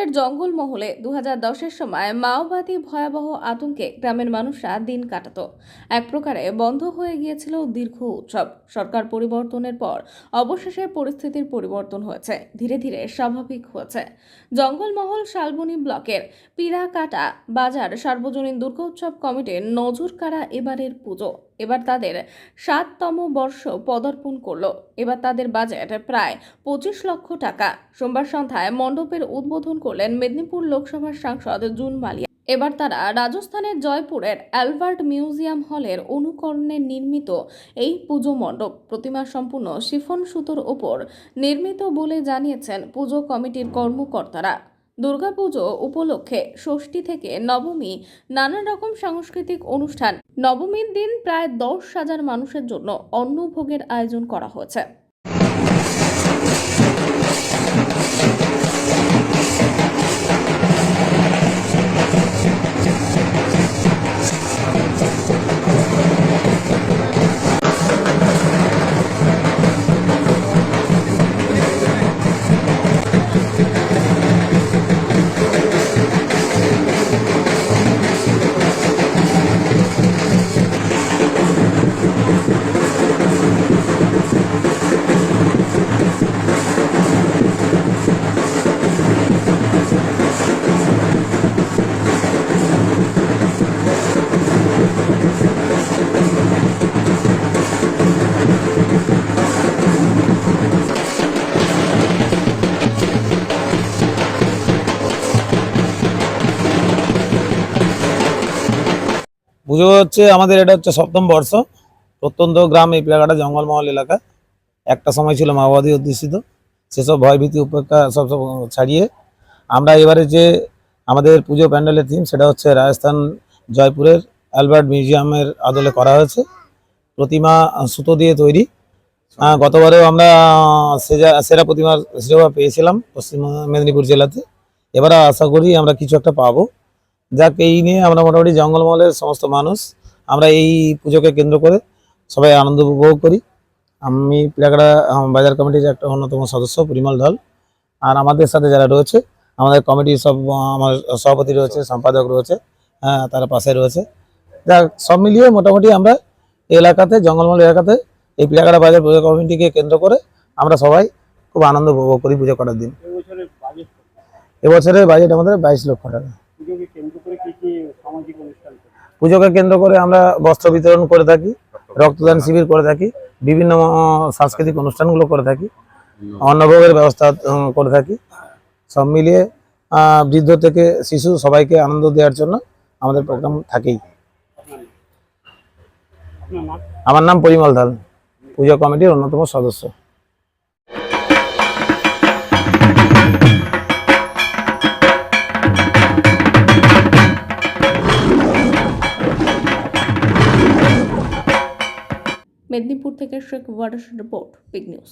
মেদিনীপুরের জঙ্গলমহলে দু হাজার দশের সময় মাওবাদী ভয়াবহ আতঙ্কে গ্রামের মানুষরা দিন কাটাত। এক প্রকারে বন্ধ হয়ে গিয়েছিল দীর্ঘ উৎসব। সরকার পরিবর্তনের পর অবশেষে পরিস্থিতির পরিবর্তন হয়েছে। ধীরে ধীরে স্বাভাবিক হয়েছে। জঙ্গলমহল শালবনী ব্লকের পিরাকাটা বাজার সার্বজনীন দুর্গোৎসব কমিটির নজর কাড়া এবারের পুজো। এবার তাদের সাততম বর্ষ পদার্পণ করল। এবার তাদের বাজেট প্রায় পঁচিশ লক্ষ টাকা। সোমবার সন্ধ্যায় মণ্ডপের উদ্বোধন করলেন মেদিনীপুর লোকসভার সাংসদ জুন মালিয়া। এবার তারা রাজস্থানের জয়পুরের অ্যালবার্ট মিউজিয়াম হলের অনুকরণে নির্মিত এই পুজো মণ্ডপ। প্রতিমা সম্পূর্ণ শিফন সুতোর ওপর নির্মিত বলে জানিয়েছেন পুজো কমিটির কর্মকর্তারা। দুর্গাপুজো উপলক্ষে ষষ্ঠী থেকে নবমী নানা রকম সাংস্কৃতিক অনুষ্ঠান। নবমীর দিন প্রায় দশ হাজার মানুষের জন্য অন্নভোগের আয়োজন করা হয়েছে। পুজো হচ্ছে আমাদের এটা হচ্ছে সপ্তম বর্ষ। প্রত্যন্ত গ্রাম এই পিলাঘাটা জঙ্গলমহল এলাকা। একটা সময় ছিল মাওবাদী অধ্যুষিত। সেসব ভয়ভীতি উপেক্ষা সব সব ছাড়িয়ে আমরা এবারে যে আমাদের পুজো প্যান্ডেলের থিম সেটা হচ্ছে রাজস্থান জয়পুরের অ্যালবার্ট মিউজিয়ামের আদলে করা হয়েছে। প্রতিমা সুতো দিয়ে তৈরি। গতবারেও আমরা সেরা সেরা প্রতিমার সেবা পেয়েছিলাম পশ্চিম মেদিনীপুর জেলাতে। এবারে আশা করি আমরা কিছু একটা পাবো। যাক, এই নিয়ে আমরা মোটামুটি জঙ্গলমহলের সমস্ত মানুষ আমরা এই পুজোকে কেন্দ্র করে সবাই আনন্দ উপভোগ করি। আমি পিলাকাড়া বাজার কমিটির একটা অন্যতম সদস্য, পরিমল ঢল আর আমাদের সাথে যারা রয়েছে আমাদের কমিটির সব আমার সভাপতি রয়েছে সম্পাদক রয়েছে হ্যাঁ তারা পাশে রয়েছে। যাক সব মিলিয়ে মোটামুটি আমরা এই এলাকাতে জঙ্গলমহল এলাকাতে এই পিলাকাড়া বাজার পুজো কমিটিকে কেন্দ্র করে আমরা সবাই খুব আনন্দ উপভোগ করি পুজো করার দিন। এবছরের বাজেট আমাদের বাইশ লক্ষ টাকা? পুজোকে কেন্দ্র করে আমরা বস্ত্র বিতরণ করে থাকি রক্তদান শিবির করে থাকি বিভিন্ন সাংস্কৃতিক অনুষ্ঠানগুলো করে থাকি অন্নভোগের ব্যবস্থা করে থাকি। সব মিলিয়ে বৃদ্ধ থেকে শিশু সবাইকে আনন্দ দেওয়ার জন্য আমাদের প্রোগ্রাম থাকেই। আমার নাম পরিমল ধাল পূজা কমিটির অন্যতম সদস্য। মেদিনীপুর থেকে শেখ ওয়াটার রিপোর্ট বিগ নিউজ।